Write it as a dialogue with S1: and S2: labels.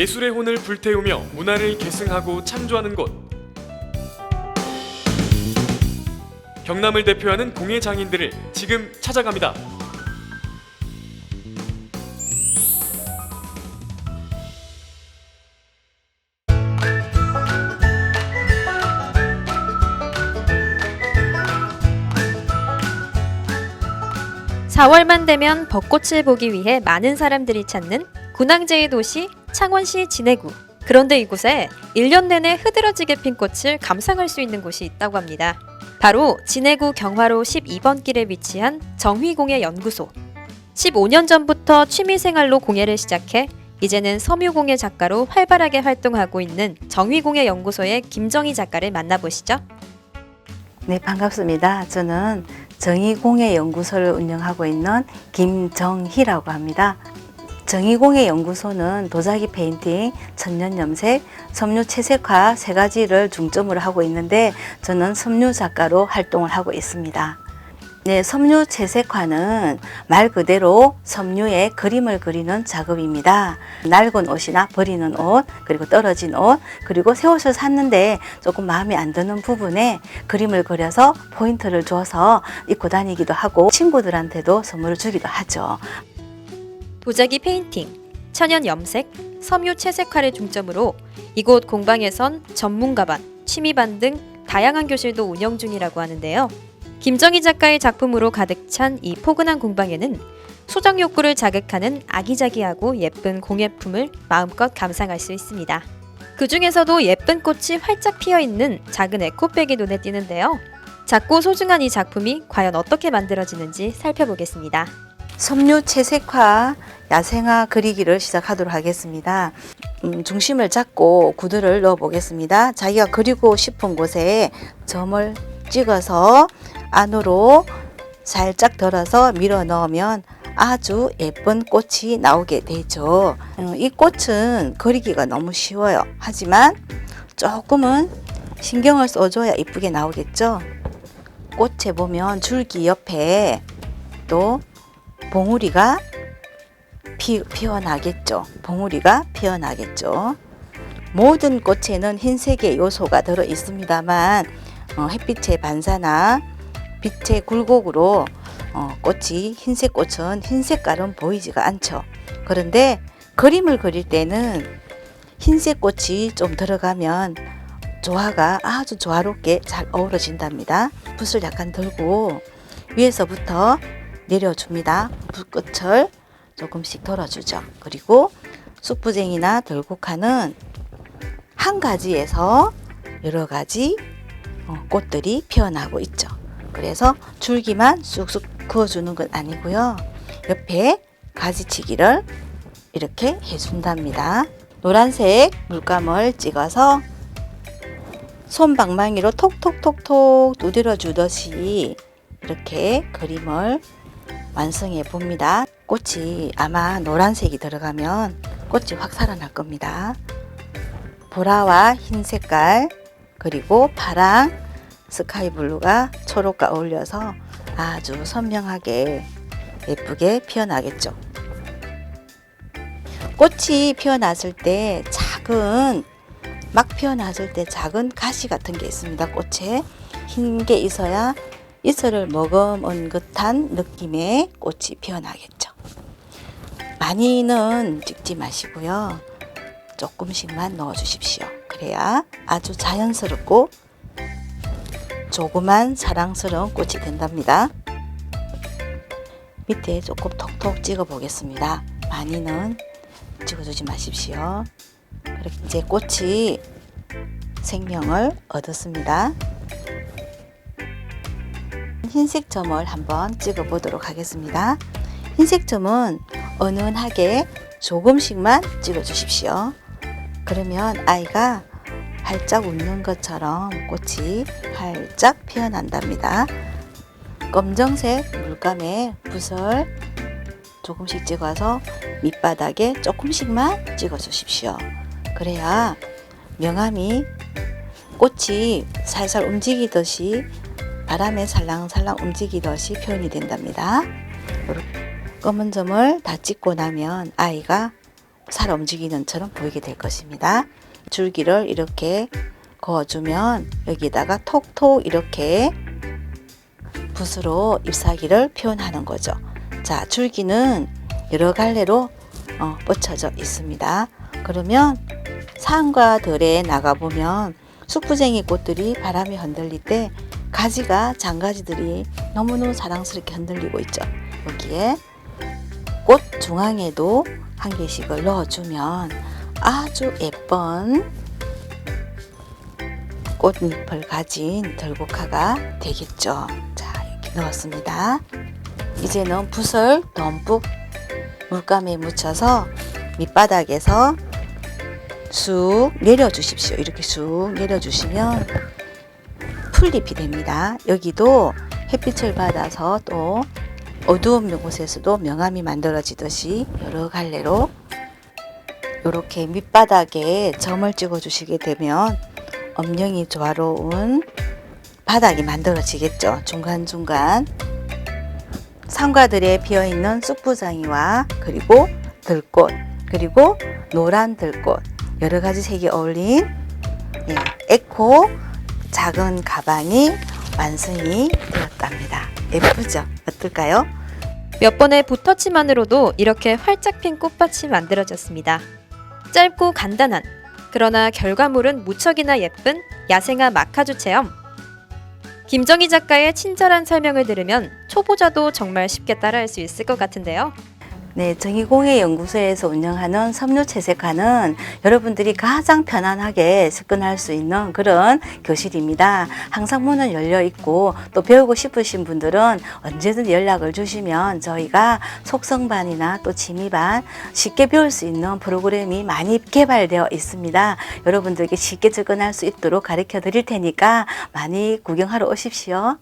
S1: 예술의 혼을 불태우며 문화를 계승하고 창조하는 곳. 경남을 대표하는 공예 장인들을 지금 찾아갑니다.
S2: 사월만 되면 벚꽃을 보기 위해 많은 사람들이 찾는 군항제의 도시 창원시 진해구. 그런데 이곳에 1년 내내 흐드러지게 핀 꽃을 감상할 수 있는 곳이 있다고 합니다. 바로 진해구 경화로 12번 길에 위치한 정휘공예 연구소. 15년 전부터 취미생활로 공예를 시작해 이제는 섬유공예 작가로 활발하게 활동하고 있는 정휘공예 연구소의 김정희 작가를 만나보시죠.
S3: 네, 반갑습니다. 저는 정의공예 연구소를 운영하고 있는 김정희라고 합니다. 정의공예 연구소는 도자기 페인팅, 천년 염색, 섬유 채색화 세 가지를 중점으로 하고 있는데 저는 섬유 작가로 활동을 하고 있습니다. 네, 섬유 채색화는 말 그대로 섬유에 그림을 그리는 작업입니다. 낡은 옷이나 버리는 옷, 그리고 떨어진 옷, 그리고 새 옷을 샀는데 조금 마음에 안 드는 부분에 그림을 그려서 포인트를 줘서 입고 다니기도 하고 친구들한테도 선물을 주기도 하죠.
S2: 도자기 페인팅, 천연 염색, 섬유 채색화를 중점으로 이곳 공방에선 전문가반, 취미반 등 다양한 교실도 운영 중이라고 하는데요. 김정희 작가의 작품으로 가득 찬 이 포근한 공방에는 소장 욕구를 자극하는 아기자기하고 예쁜 공예품을 마음껏 감상할 수 있습니다. 그 중에서도 예쁜 꽃이 활짝 피어 있는 작은 에코백이 눈에 띄는데요. 작고 소중한 이 작품이 과연 어떻게 만들어지는지 살펴보겠습니다.
S3: 섬유 채색화, 야생화 그리기를 시작하도록 하겠습니다. 음, 중심을 잡고 구두를 넣어 보겠습니다. 자기가 그리고 싶은 곳에 점을 찍어서 안으로 살짝 덜어서 밀어 넣으면 아주 예쁜 꽃이 나오게 되죠. 음, 이 꽃은 그리기가 너무 쉬워요. 하지만 조금은 신경을 써줘야 이쁘게 나오겠죠. 꽃에 보면 줄기 옆에 또 봉우리가 피, 피어나겠죠. 봉우리가 피어나겠죠. 모든 꽃에는 흰색의 요소가 들어 있습니다만 어, 햇빛의 반사나 빛의 굴곡으로 어, 꽃이 흰색 꽃은 흰 색깔은 보이지가 않죠. 그런데 그림을 그릴 때는 흰색 꽃이 좀 들어가면 조화가 아주 조화롭게 잘 어우러진답니다. 붓을 약간 들고 위에서부터 내려줍니다. 붓끝을 조금씩 돌아주죠. 그리고 쑥부쟁이나 들국화는 한 가지에서 여러 가지 어, 꽃들이 피어나고 있죠. 그래서 줄기만 쑥쑥 그어주는 건 아니고요. 옆에 가지치기를 이렇게 해준답니다. 노란색 물감을 찍어서 손방망이로 톡톡톡톡 두드려 주듯이 이렇게 그림을 완성해 봅니다. 꽃이 아마 노란색이 들어가면 꽃이 확 살아날 겁니다. 보라와 흰 색깔 그리고 파랑 스카이 블루가 초록과 어울려서 아주 선명하게 예쁘게 피어나겠죠. 꽃이 피어났을 때 작은 막 피어났을 때 작은 가시 같은 게 있습니다. 꽃에 흰 게 있어야 이슬을 머금은 듯한 느낌의 꽃이 피어나겠죠. 많이는 찍지 마시고요. 조금씩만 넣어 주십시오. 그래야 아주 자연스럽고 조그만 사랑스러운 꽃이 된답니다. 밑에 조금 톡톡 찍어 보겠습니다. 많이는 찍어주지 마십시오. 그렇게 이제 꽃이 생명을 얻었습니다. 흰색 점을 한번 찍어 보도록 하겠습니다. 흰색 점은 은은하게 조금씩만 찍어 주십시오. 그러면 아이가 활짝 웃는 것처럼 꽃이 활짝 피어난답니다. 검정색 물감에 붓을 조금씩 찍어서 밑바닥에 조금씩만 찍어 주십시오. 그래야 명암이 꽃이 살살 움직이듯이 바람에 살랑살랑 움직이듯이 표현이 된답니다. 검은 점을 다 찍고 나면 아이가 살 움직이는 처럼 보이게 될 것입니다. 줄기를 이렇게 그어주면 여기다가 톡톡 이렇게 붓으로 잎사귀를 표현하는 거죠. 자, 줄기는 여러 갈래로 어, 뻗쳐져 있습니다. 그러면 산과 들에 나가보면 숙부쟁이 꽃들이 바람에 흔들릴 때 가지가 장가지들이 너무너무 사랑스럽게 흔들리고 있죠. 여기에 꽃 중앙에도 한 개씩을 넣어주면 아주 예쁜 꽃잎을 가진 들국화가 되겠죠. 자, 이렇게 넣었습니다. 이제는 붓을 듬뿍 물감에 묻혀서 밑바닥에서 쑥 내려주십시오. 이렇게 쑥 내려주시면 풀잎이 됩니다. 여기도 햇빛을 받아서 또 어두운 곳에서도 명암이 만들어지듯이 여러 갈래로 이렇게 밑바닥에 점을 찍어 주시게 되면 엄령이 조화로운 바닥이 만들어지겠죠. 중간중간 상가들에 피어 있는 쑥부장이와 그리고 들꽃 그리고 노란 들꽃 여러 가지 색이 어울린 예, 에코 작은 가방이 완성이 되었답니다. 예쁘죠? 어떨까요?
S2: 몇 번의 붓터치만으로도 이렇게 활짝 핀 꽃밭이 만들어졌습니다. 짧고 간단한 그러나 결과물은 무척이나 예쁜 야생화 마카주 체험. 김정희 작가의 친절한 설명을 들으면 초보자도 정말 쉽게 따라할 수 있을 것 같은데요.
S3: 네, 정의공예 연구소에서 운영하는 섬유 채색화는 여러분들이 가장 편안하게 접근할 수 있는 그런 교실입니다. 항상 문은 열려 있고 또 배우고 싶으신 분들은 언제든 연락을 주시면 저희가 속성반이나 또 지미반 쉽게 배울 수 있는 프로그램이 많이 개발되어 있습니다. 여러분들께 쉽게 접근할 수 있도록 가르쳐 드릴 테니까 많이 구경하러 오십시오.